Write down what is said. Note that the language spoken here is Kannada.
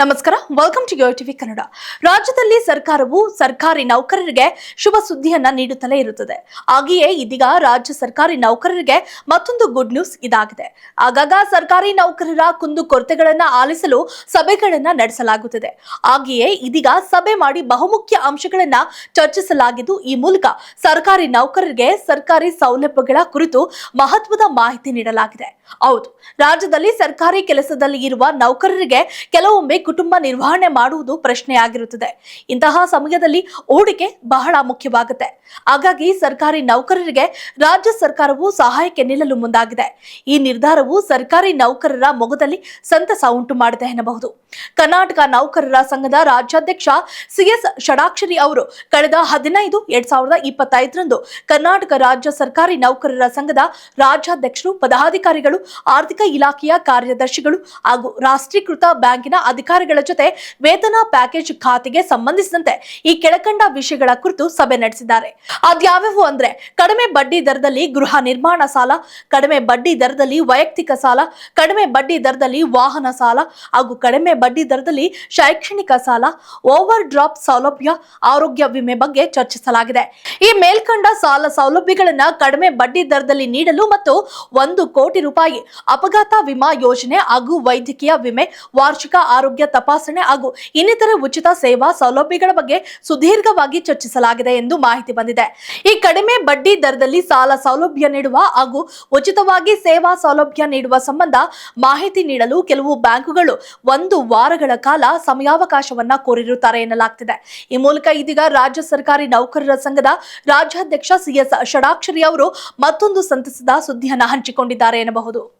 ನಮಸ್ಕಾರ. Welcome to Yo TV Kannada ರಾಜ್ಯದಲ್ಲಿ ಸರ್ಕಾರವು ಸರ್ಕಾರಿ ನೌಕರರಿಗೆ ಶುಭ ಸುದ್ದಿಯನ್ನ ನೀಡುತ್ತಲೇ ಇರುತ್ತದೆ. ಹಾಗೆಯೇ ಇದೀಗ ರಾಜ್ಯ ಸರ್ಕಾರಿ ನೌಕರರಿಗೆ ಮತ್ತೊಂದು ಗುಡ್ ನ್ಯೂಸ್ ಇದಾಗಿದೆ. ಆಗಾಗ ಸರ್ಕಾರಿ ನೌಕರರ ಕುಂದು ಕೊರತೆಗಳನ್ನ ಆಲಿಸಲು ಸಭೆಗಳನ್ನ ನಡೆಸಲಾಗುತ್ತದೆ. ಹಾಗೆಯೇ ಇದೀಗ ಸಭೆ ಮಾಡಿ ಬಹುಮುಖ್ಯ ಅಂಶಗಳನ್ನ ಚರ್ಚಿಸಲಾಗಿದ್ದು, ಈ ಮೂಲಕ ಸರ್ಕಾರಿ ನೌಕರರಿಗೆ ಸರ್ಕಾರಿ ಸೌಲಭ್ಯಗಳ ಕುರಿತು ಮಹತ್ವದ ಮಾಹಿತಿ ನೀಡಲಾಗಿದೆ. ಹೌದು, ರಾಜ್ಯದಲ್ಲಿ ಸರ್ಕಾರಿ ಕೆಲಸದಲ್ಲಿ ಇರುವ ನೌಕರರಿಗೆ ಕೆಲವೊಮ್ಮೆ ಕುಟುಂಬ ನಿರ್ವಹಣೆ ಮಾಡುವುದು ಪ್ರಶ್ನೆಯಾಗಿರುತ್ತದೆ ಇಂತಹ ಸಮಯದಲ್ಲಿ ಹೂಡಿಕೆ ಬಹಳ ಮುಖ್ಯವಾಗುತ್ತೆ. ಹಾಗಾಗಿ ಸರ್ಕಾರಿ ನೌಕರರಿಗೆ ರಾಜ್ಯ ಸರ್ಕಾರವು ಸಹಾಯಕ್ಕೆ ನಿಲ್ಲಲು ಮುಂದಾಗಿದೆ. ಈ ನಿರ್ಧಾರವು ಸರ್ಕಾರಿ ನೌಕರರ ಮೊಗದಲ್ಲಿ ಸಂತಸ ಉಂಟು ಮಾಡಿದೆ ಎನ್ನಬಹುದು. ಕರ್ನಾಟಕ ನೌಕರರ ಸಂಘದ ರಾಜ್ಯಾಧ್ಯಕ್ಷ ಸಿಎಸ್ ಷಡಾಕ್ಷರಿ ಅವರು ಕಳೆದ ಹದಿನೈದು, ಎರಡ್ ಸಾವಿರದ ಇಪ್ಪತ್ತೈದರಂದು ಕರ್ನಾಟಕ ರಾಜ್ಯ ಸರ್ಕಾರಿ ನೌಕರರ ಸಂಘದ ರಾಜ್ಯಾಧ್ಯಕ್ಷರು, ಪದಾಧಿಕಾರಿಗಳು, ಆರ್ಥಿಕ ಇಲಾಖೆಯ ಕಾರ್ಯದರ್ಶಿಗಳು ಹಾಗೂ ರಾಷ್ಟ್ರೀಕೃತ ಬ್ಯಾಂಕಿನ ಅಧಿಕಾರಿಗಳ ಜೊತೆ ವೇತನ ಪ್ಯಾಕೇಜ್ ಖಾತೆಗೆ ಸಂಬಂಧಿಸಿದಂತೆ ಈ ಕೆಳಕಂಡ ವಿಷಯಗಳ ಕುರಿತು ಸಭೆ ನಡೆಸಿದ್ದಾರೆ. ಅದ್ಯಾವ್ಯಾವು ಅಂದ್ರೆ ಕಡಿಮೆ ಬಡ್ಡಿ ದರದಲ್ಲಿ ಗೃಹ ನಿರ್ಮಾಣ ಸಾಲ, ಕಡಿಮೆ ಬಡ್ಡಿ ದರದಲ್ಲಿ ವೈಯಕ್ತಿಕ ಸಾಲ, ಕಡಿಮೆ ಬಡ್ಡಿ ದರದಲ್ಲಿ ವಾಹನ ಸಾಲ ಹಾಗೂ ಕಡಿಮೆ ಬಡ್ಡಿ ದರದಲ್ಲಿ ಶೈಕ್ಷಣಿಕ ಸಾಲ, ಓವರ್ ಡ್ರಾಪ್ ಸೌಲಭ್ಯ, ಆರೋಗ್ಯ ವಿಮೆ ಬಗ್ಗೆ ಚರ್ಚಿಸಲಾಗಿದೆ. ಈ ಮೇಲ್ಕಂಡ ಸಾಲ ಸೌಲಭ್ಯಗಳನ್ನ ಕಡಿಮೆ ಬಡ್ಡಿ ದರದಲ್ಲಿ ನೀಡಲು ಮತ್ತು ಒಂದು ಕೋಟಿ ರೂಪಾಯಿ ಅಪಘಾತ ವಿಮಾ ಯೋಜನೆ ಹಾಗೂ ವೈದ್ಯಕೀಯ ವಿಮೆ, ವಾರ್ಷಿಕ ಆರೋಗ್ಯ ತಪಾಸಣೆ ಹಾಗೂ ಇನ್ನಿತರ ಉಚಿತ ಸೇವಾ ಸೌಲಭ್ಯಗಳ ಬಗ್ಗೆ ಸುದೀರ್ಘವಾಗಿ ಚರ್ಚಿಸಲಾಗಿದೆ ಎಂದು ಮಾಹಿತಿ ಬಂದಿದೆ. ಈ ಕಡಿಮೆ ಬಡ್ಡಿ ದರದಲ್ಲಿ ಸಾಲ ಸೌಲಭ್ಯ ನೀಡುವ ಹಾಗೂ ಉಚಿತವಾಗಿ ಸೇವಾ ಸೌಲಭ್ಯ ನೀಡುವ ಸಂಬಂಧ ಮಾಹಿತಿ ನೀಡಲು ಕೆಲವು ಬ್ಯಾಂಕುಗಳು ಒಂದು ವಾರಗಳ ಕಾಲ ಸಮಯಾವಕಾಶವನ್ನ ಕೋರಿರುತ್ತಾರೆ ಎನ್ನಲಾಗ್ತಿದೆ. ಈ ಮೂಲಕ ಇದೀಗ ರಾಜ್ಯ ಸರ್ಕಾರಿ ನೌಕರರ ಸಂಘದ ರಾಜ್ಯಾಧ್ಯಕ್ಷ ಸಿಎಸ್ ಷಡಾಕ್ಷರಿ ಅವರು ಮತ್ತೊಂದು ಸಂತಸದ ಸುದ್ದಿಯನ್ನ ಹಂಚಿಕೊಂಡಿದ್ದಾರೆ ಎನ್ನಬಹುದು.